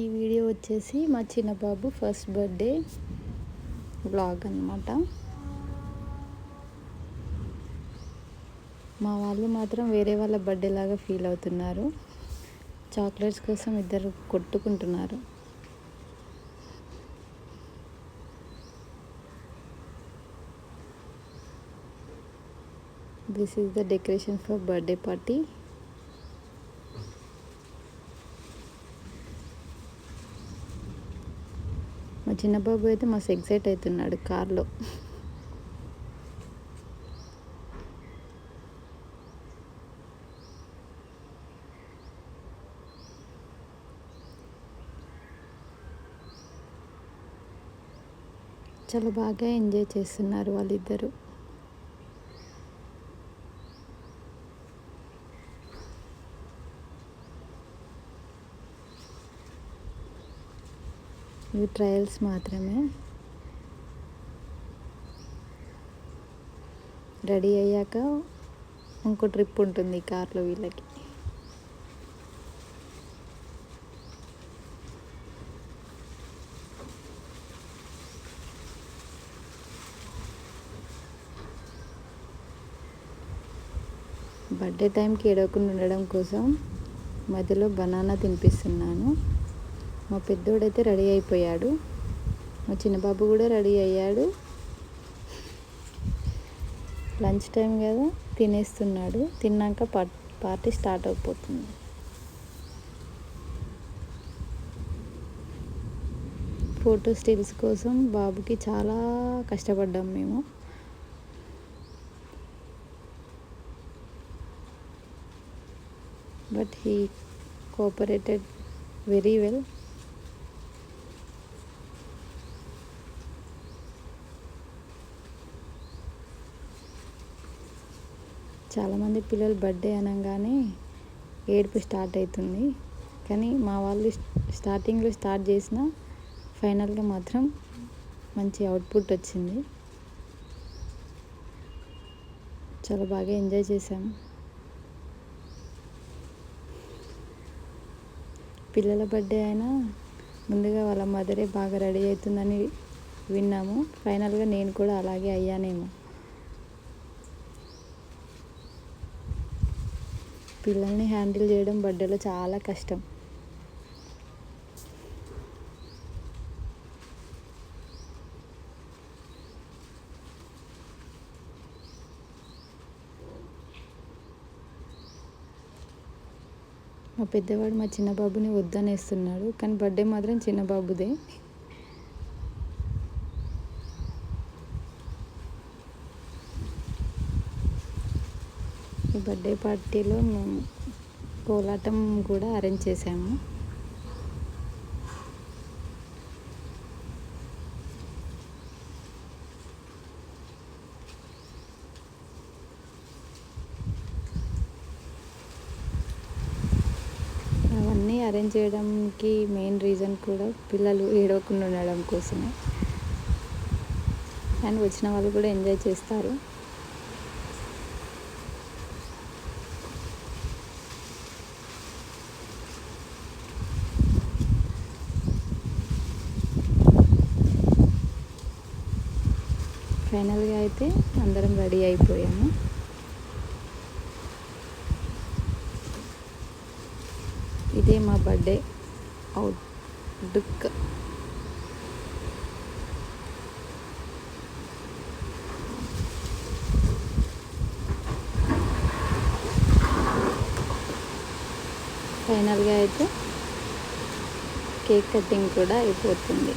ఈ వీడియో వచ్చేసి మా చిన్న బాబు ఫస్ట్ బర్త్డే బ్లాగ్ అనమాట మా వాళ్ళు మాత్రం వేరే వాళ్ళ బర్త్డే లాగా ఫీల్ అవుతున్నారు. చాక్లెట్స్ కోసం ఇద్దరు కొట్టుకుంటున్నారు. This is the decoration for birthday party మా చిన్న బాబు అయితే మస్తు ఎక్సైట్ అవుతున్నాడు కార్లో. చాలా బాగా ఎంజాయ్ చేస్తున్నారు వాళ్ళిద్దరూ. ఇవి ట్రయల్స్ మాత్రమే. రెడీ అయ్యాక ఇంకో ట్రిప్ ఉంటుంది కార్లో వీళ్ళకి. బర్త్డే టైంకి ఏడవకుండా ఉండడం కోసం మధ్యలో బనానా తినిపిస్తున్నాను. మా పెద్దోడైతే రెడీ అయిపోయాడు. మా చిన్నబాబు కూడా రెడీ అయ్యాడు. లంచ్ టైం కదా తినేస్తున్నాడు. తిన్నాక పార్టీ స్టార్ట్ అయిపోతుంది. ఫోటో స్టిల్స్ కోసం బాబుకి చాలా కష్టపడ్డాం మేము. But he cooperated very well. చాలామంది పిల్లలు బర్త్డే అనగానే ఏడుపు స్టార్ట్ అవుతుంది. కానీ మా వాళ్ళు స్టార్టింగ్లో స్టార్ట్ చేసిన ఫైనల్గా మాత్రం మంచి అవుట్పుట్ వచ్చింది. చాలా బాగా ఎంజాయ్ చేశాం. పిల్లల బర్త్డే అయినా ముందుగా వాళ్ళ మదరే బాగా రెడీ అవుతుందని విన్నాము. ఫైనల్గా నేను కూడా అలాగే అయ్యానేమో. పిల్లల్ని హ్యాండిల్ చేయడం బర్త్డేలో చాలా కష్టం. మా పెద్దవాడు మా చిన్న బాబుని వద్దనేస్తున్నాడు కానీ బర్త్డే మాత్రం చిన్న బాబుదే ఈ బర్త్డే పార్టీలో మేము కోలాటం కూడా అరేంజ్ చేసాము అవన్నీ అరేంజ్ చేయడానికి మెయిన్ రీజన్ కూడా పిల్లలు ఏడవకుండా ఉండడం కోసమే. అండ్ వచ్చిన వాళ్ళు కూడా ఎంజాయ్ చేస్తారు. ఫైనల్గా అయితే అందరం రెడీ అయిపోయాము. ఇదే మా బర్త్డే అవుట్ ఫైనల్గా అయితే కేక్ కటింగ్ కూడా అయిపోతుంది.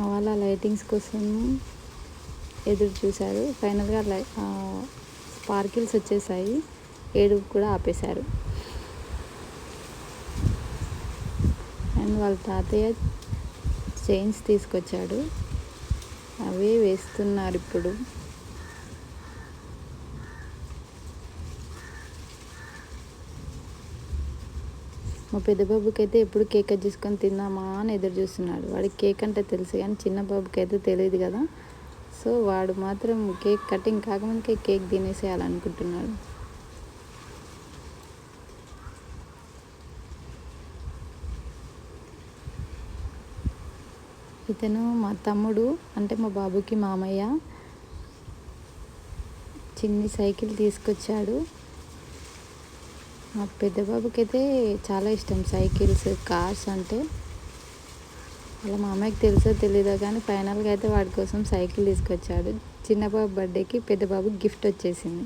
మా వాళ్ళ లైటింగ్స్ కోసం ఎదురు చూశారు. ఫైనల్గా లై స్పార్కిల్స్ వచ్చేసాయి. ఏడు కూడా ఆపేశారు. అండ్ వాళ్ళ తాతయ్య చైన్స్ తీసుకొచ్చాడు. అవే వేస్తున్నారు ఇప్పుడు. మా పెద్ద బాబుకి అయితే ఎప్పుడు కేక్ కట్ చేసుకొని తిందామా అని ఎదురు చూస్తున్నాడు. వాడికి కేక్ అంటే తెలుసు కానీ చిన్న బాబుకి అయితే తెలియదు కదా. సో వాడు మాత్రం కేక్ కటింగ్ కాకముందుకే కేక్ తినేసేయాలనుకుంటున్నాడు. ఇతను మా తమ్ముడు అంటే మా బాబుకి మామయ్య చిన్ని సైకిల్ తీసుకొచ్చాడు. మా పెద్ద బాబుకి అయితే చాలా ఇష్టం సైకిల్స్ కార్స్ అంటే. అలా మా అమ్మాయికి తెలుసో తెలీదో కానీ ఫైనల్గా అయితే వాడి కోసం సైకిల్ తీసుకొచ్చాడు. చిన్న బాబు బర్త్డేకి పెద్ద బాబుకి గిఫ్ట్ వచ్చేసింది.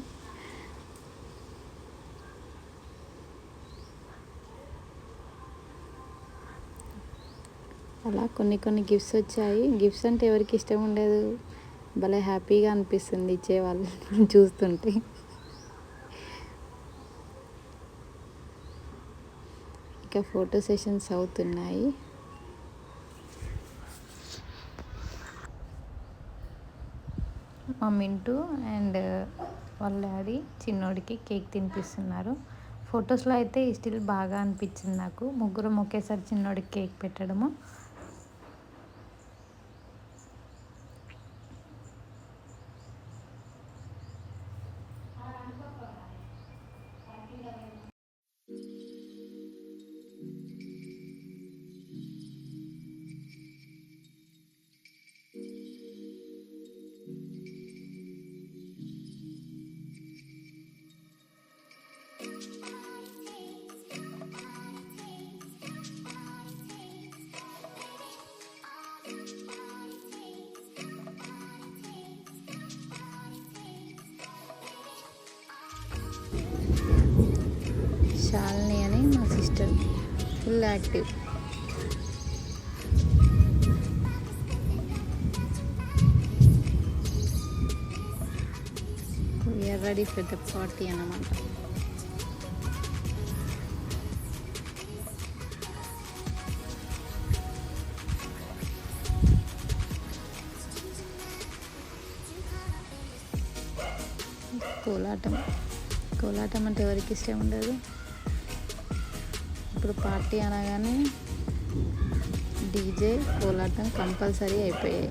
అలా కొన్ని కొన్ని గిఫ్ట్స్ వచ్చాయి. గిఫ్ట్స్ అంటే ఎవరికి ఇష్టం ఉండదు. భలే హ్యాపీగా అనిపిస్తుంది ఇచ్చేవాళ్ళు చూస్తుంటే. ఇంకా ఫోటో సెషన్స్ అవుతున్నాయి. మా మింటూ అండ్ వాళ్ళ డాడీ చిన్నోడికి కేక్ తినిపిస్తున్నారు. ఫొటోస్లో అయితే ఈ స్టిల్ బాగా అనిపించింది నాకు. ముగ్గురం ఒకేసారి చిన్నోడికి కేక్ పెట్టడము. ఇది మా sister full active we're ready for the party అన్నమాట. కోలాటం. కోలాటం అంటే ఎవరికి ఇష్టం ఉండదు? ఇప్పుడు పార్టీ అనగానే డీజే కోలాటం కంపల్సరీ అయిపోయాయి.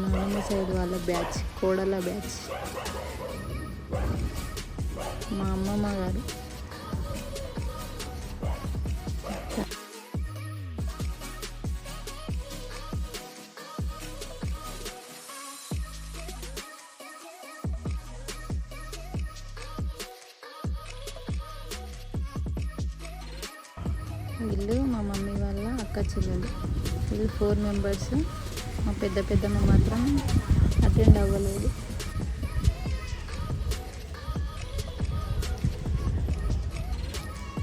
నాన్నమ్మ సైడ్ వాళ్ళ బ్యాచ్ కోడల బ్యాచ్. మా అమ్మమ్మ గారు. వీళ్ళు మా మమ్మీ వాళ్ళ అక్క చెల్లెలు. వీళ్ళు ఫోర్ మెంబర్స్. మా పెద్ద పెద్దమ్మ మాత్రం అటెండ్ అవ్వలేదు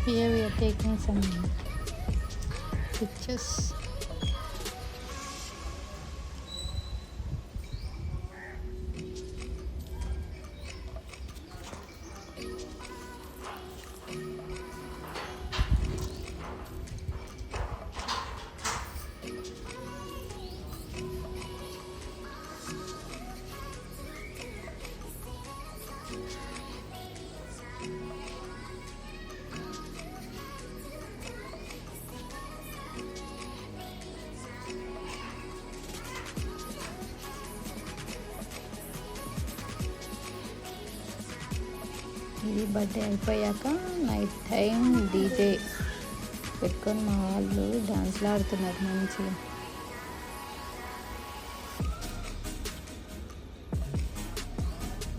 Here we are taking some pictures. Birthday అయిపోయాక నైట్ టైం డీజే పెట్టుకొని మా వాళ్ళు డాన్స్లు ఆడుతున్నారు మంచిగా.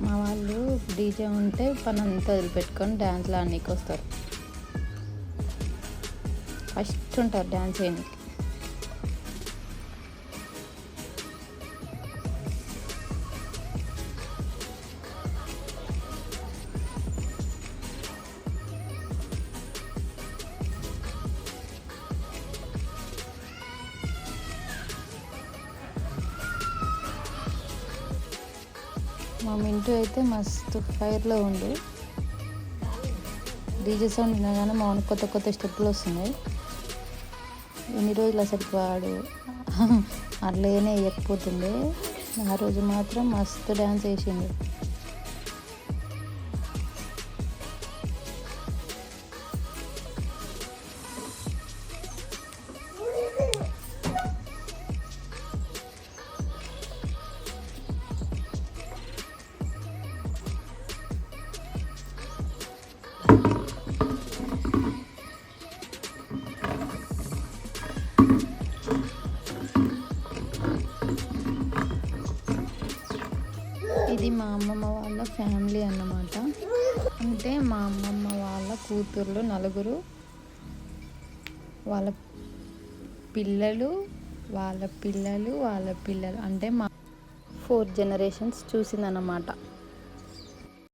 మా వాళ్ళు డీజే ఉంటే పని అంతా వదిలిపెట్టుకొని డాన్స్లు ఆడనీకి వస్తారు ఫస్ట్ ఉంటారు డ్యాన్స్ చేయడానికి మింటూ అయితే మస్తు ఫైర్లో ఉండు డీజే సౌండ్ వినగానే మా కొత్త కొత్త స్టెప్పులు వస్తున్నాయి. ఎన్ని రోజులు అసలు వాడు? అట్లనే వేయకపోతుండే ఆ రోజు మాత్రం మస్తు డ్యాన్స్ వేసిండు ఇది మా అమ్మమ్మ వాళ్ళ ఫ్యామిలీ అన్నమాట. అంటే మా అమ్మమ్మ వాళ్ళ కూతుర్లు నలుగురు వాళ్ళ పిల్లలు వాళ్ళ పిల్లలు వాళ్ళ పిల్లలు. అంటే మా ఫోర్ జనరేషన్స్ చూసిందన్నమాట.